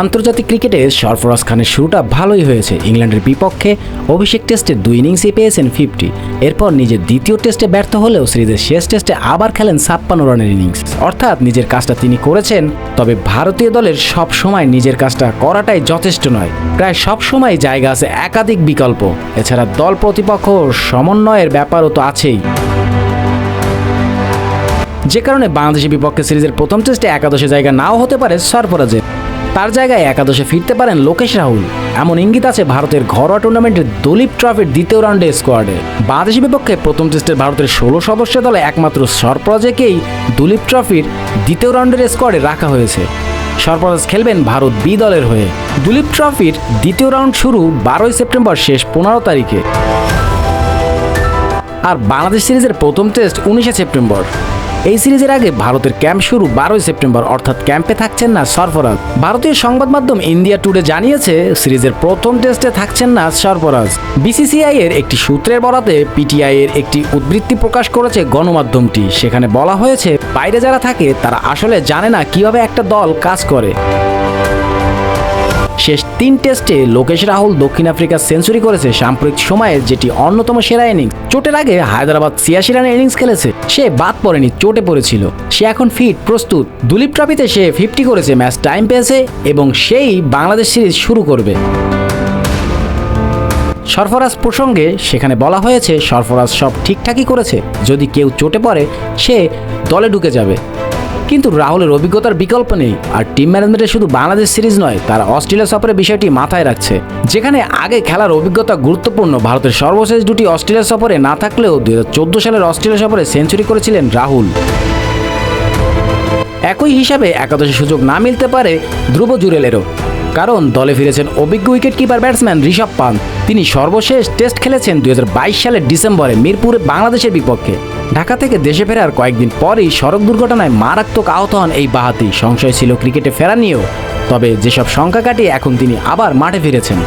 আন্তর্জাতিক ক্রিকেটে সরফরাজ খানের শুরুটা ভালোই হয়েছে। ইংল্যান্ডের বিপক্ষে অভিষেক টেস্টে দুই ইনিংসই পেয়েছেন ফিফটি। এরপর নিজের দ্বিতীয় টেস্টে ব্যর্থ হলেও সিরিজের শেষ টেস্টে আবার খেলেন ছাপ্পান্ন রানের ইনিংস অর্থাৎ নিজের কাজটা তিনি করেছেন, তবে ভারতীয় দলের সব সময় নিজের কাজটা করাটাই যথেষ্ট নয়। প্রায় সব সময় জায়গা আছে একাধিক বিকল্প। এছাড়া দল প্রতিপক্ষ সমন্বয়ের ব্যাপারও তো আছেই। যে কারণে বাংলাদেশের বিপক্ষে সিরিজের প্রথম টেস্টে একাদশে জায়গা নাও হতে পারে সরফরাজের। তার জায়গায় একাদশে ফিরতে পারেন লোকেশ রাহুল। এমন ইঙ্গিত আছে ভারতের ঘরোয়া টুর্নামেন্টের দলীপ ট্রফির দ্বিতীয় রাউন্ডে স্কোয়াডে। বাংলাদেশের বিপক্ষে প্রথম টেস্টের ভারতের ষোলো সদস্য দলে একমাত্র সরফরাজেকেই দলীপ ট্রফির দ্বিতীয় রাউন্ডের স্কোয়াডে রাখা হয়েছে। সরফরাজ খেলবেন ভারত বি দলের হয়ে। দুলীপ ট্রফির দ্বিতীয় রাউন্ড শুরু বারোই সেপ্টেম্বর শেষ পনেরো তারিখে। আর বাংলাদেশ সিরিজের প্রথম টেস্ট উনিশে সেপ্টেম্বর। এই সিরিজের আগে ভারতের ক্যাম্প শুরু বারোই সেপ্টেম্বর, অর্থাৎ ক্যাম্পে থাকছেন না সরফরাজ। ভারতীয় সংবাদ মাধ্যম ইন্ডিয়া টুডে জানিয়েছে, সিরিজের প্রথম টেস্টে থাকছেন না সরফরাজ। বিসিসিআই এর একটি সূত্রের বরাতে পিটিআই এর একটি উদ্বৃত্তি প্রকাশ করেছে গণমাধ্যমটি। সেখানে বলা হয়েছে, বাইরে যারা থাকে তারা আসলে জানে না কীভাবে একটা দল কাজ করে। শেষ তিন টেস্টে লোকেশ রাহুল দক্ষিণ আফ্রিকা সেঞ্চুরি করেছে সাম্প্রতিক সময়ে, যেটি অন্যতম সেরা ইনিংস। চোটের আগে হায়দ্রাবাদ ছিয়াশি রানের ইনিংস খেলেছে, সে বাদ পড়েনি, চোটে পড়েছিল। সে এখন ফিট, প্রস্তুত। দুলীপ ট্রফিতে সে ফিফটি করেছে, ম্যাচ টাইম পেয়েছে এবং সেই বাংলাদেশ সিরিজ শুরু করবে। সরফরাজ প্রসঙ্গে সেখানে বলা হয়েছে, সরফরাজ সব ঠিকঠাকই করেছে। যদি কেউ চোটে পড়ে, সে দলে ঢুকে যাবে। কিন্তু রাহুলের অভিজ্ঞতার বিকল্প নেই। আর টিম ম্যানেজমেন্টে শুধু বাংলাদেশ সিরিজ নয়, তারা অস্ট্রেলিয়া সফরের বিষয়টি মাথায় রাখছে। যেখানে আগে খেলার অভিজ্ঞতা গুরুত্বপূর্ণ, ভারতের সর্বশেষ দুটি অস্ট্রেলিয়া সফরে না থাকলেও দু সালের অস্ট্রেলিয়া সফরে সেঞ্চুরি করেছিলেন রাহুল। একই হিসাবে একাদশে সুযোগ না মিলতে পারে ধ্রুব জুরেলেরও। কারণ দলে ফিরেছেন অভিজ্ঞ wicket keeper batsman Rishabh Pant. তিনি সর্বশেষ টেস্ট খেলেছেন দু হাজার বাইশ সালের ডিসেম্বরে মিরপুরে বাংলাদেশের বিপক্ষে। ঢাকা থেকে দেশে ফেরার কয়েকদিন পরই সড়ক দুর্ঘটনায় মারাত্মক আহত হন এই বাহাতি। সংশয় ছিল ক্রিকেটে ফেরা নিয়েও। তবে যেসব সংখ্যা কাটিয়ে এখন তিনি আবার মাঠে ফিরেছেন।